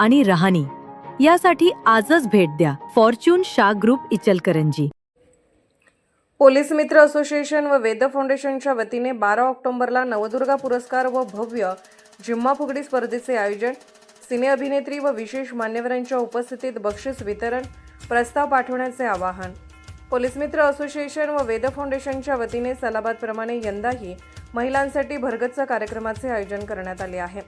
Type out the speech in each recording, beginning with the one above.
आणि रहाणी. यासाठी आजच भेट द्या. Fortune Shah group Ichalkaranji. Police मित्र असोसिएशन व वेद फाउंडेशनच्या वतीने बारा ऑक्टोबरला नवदुर्गा पुरस्कार व भव्य जिम्मा फुगडी स्पर्धेचे आयोजन सिने अभिनेत्री व विशेष मान्यवरांच्या उपस्थितीत बक्षीस वितरण प्रस्ताव पाठवण्याचे आवाहन. पोलीस मित्र असोसिएशन व वेद फाउंडेशनच्या वतीने सलाबादप्रमाणे यंदाही महिलांसाठी भरगच्च कार्यक्रमाचे आयोजन करण्यात आले आहे.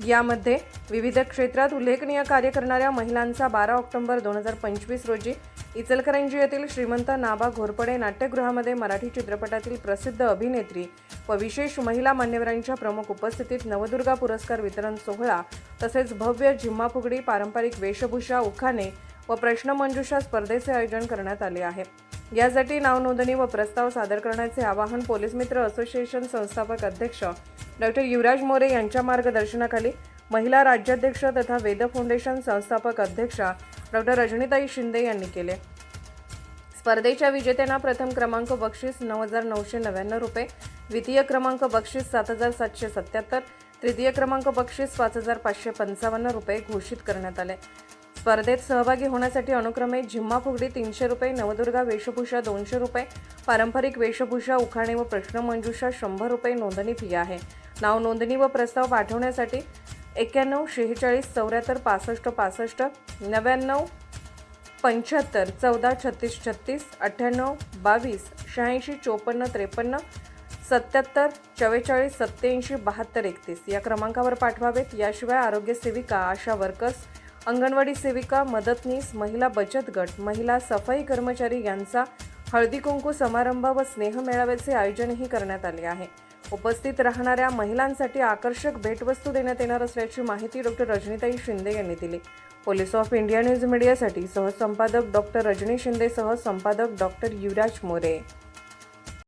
यामध्ये विविध क्षेत्रात उल्लेखनीय कार्य करणाऱ्या महिलांचा बारा ऑक्टोबर दोन हजार पंचवीस रोजी इचलकरंजी येथील श्रीमंत नाबा घोरपडे नाट्यगृहामध्ये मराठी चित्रपटातील प्रसिद्ध अभिनेत्री व विशेष महिला मान्यवरांच्या प्रमुख उपस्थितीत नवदुर्गा पुरस्कार वितरण सोहळा तसेच भव्य झिम्मा फुगडी पारंपरिक वेशभूषा उखाणे व प्रश्नमंजुषा स्पर्धेचे आयोजन करण्यात आले आहे. यासाठी नावनोंदणी व प्रस्ताव सादर करण्याचे आवाहन पोलीस मित्र असोसिएशन संस्थापक अध्यक्ष डॉक्टर युवराज मोरे यांच्या मार्गदर्शनाखाली महिला राज्याध्यक्ष तथा वेद फाउंडेशन संस्थापक अध्यक्षा डॉक्टर रजनीताई शिंदे यांनी केले. स्पर्धेच्या विजेत्यांना प्रथम क्रमांक बक्षीस नऊ हजार नऊशे नव्याण्णव रुपये द्वितीय क्रमांक बक्षीस सात हजार सातशे सत्याहत्तर तृतीय क्रमांक बक्षीस पाच हजार पाचशे पंचावन्न रुपये घोषित करण्यात आले. स्पर्धेत सहभागी होण्यासाठी अनुक्रमे झिम्मा फुगडी तीनशे रुपये नवदुर्गा वेशभूषा दोनशे रुपये पारंपरिक वेशभूषा उखाणे व प्रश्नमंजुषा शंभर रुपये नोंदणी फी आहे. नाव नोंदणी व प्रस्ताव पाठवण्यासाठी एक्क्याण्णव शेहेचाळीस चौऱ्याहत्तर पासष्ट पासष्ट नव्याण्णव पंच्याहत्तर चौदा छत्तीस छत्तीस अठ्ठ्याण्णव बावीस शहाऐंशी चोपन्न त्रेपन्न सत्याहत्तर चव्वेचाळीस सत्याऐंशी बहात्तर एकतीस या क्रमांकावर पाठवावेत. याशिवाय आरोग्य सेविका आशा वर्कर्स अंगणवाडी सेविका मदतनीस महिला बचत गट महिला सफाई कर्मचारी यांचा हळदी कुंकू समारंभ व स्नेह मेळाव्याचे आयोजनही करण्यात आले आहे. उपस्थित राहणाऱ्या महिलांसाठी आकर्षक भेटवस्तू देण्यात येणार असल्याची माहिती डॉक्टर रजनीताई शिंदे यांनी दिली. पोलीस ऑफ इंडिया न्यूज मीडियासाठी सहसंपादक डॉक्टर रजनी शिंदेसह संपादक डॉक्टर युवराज मोरे.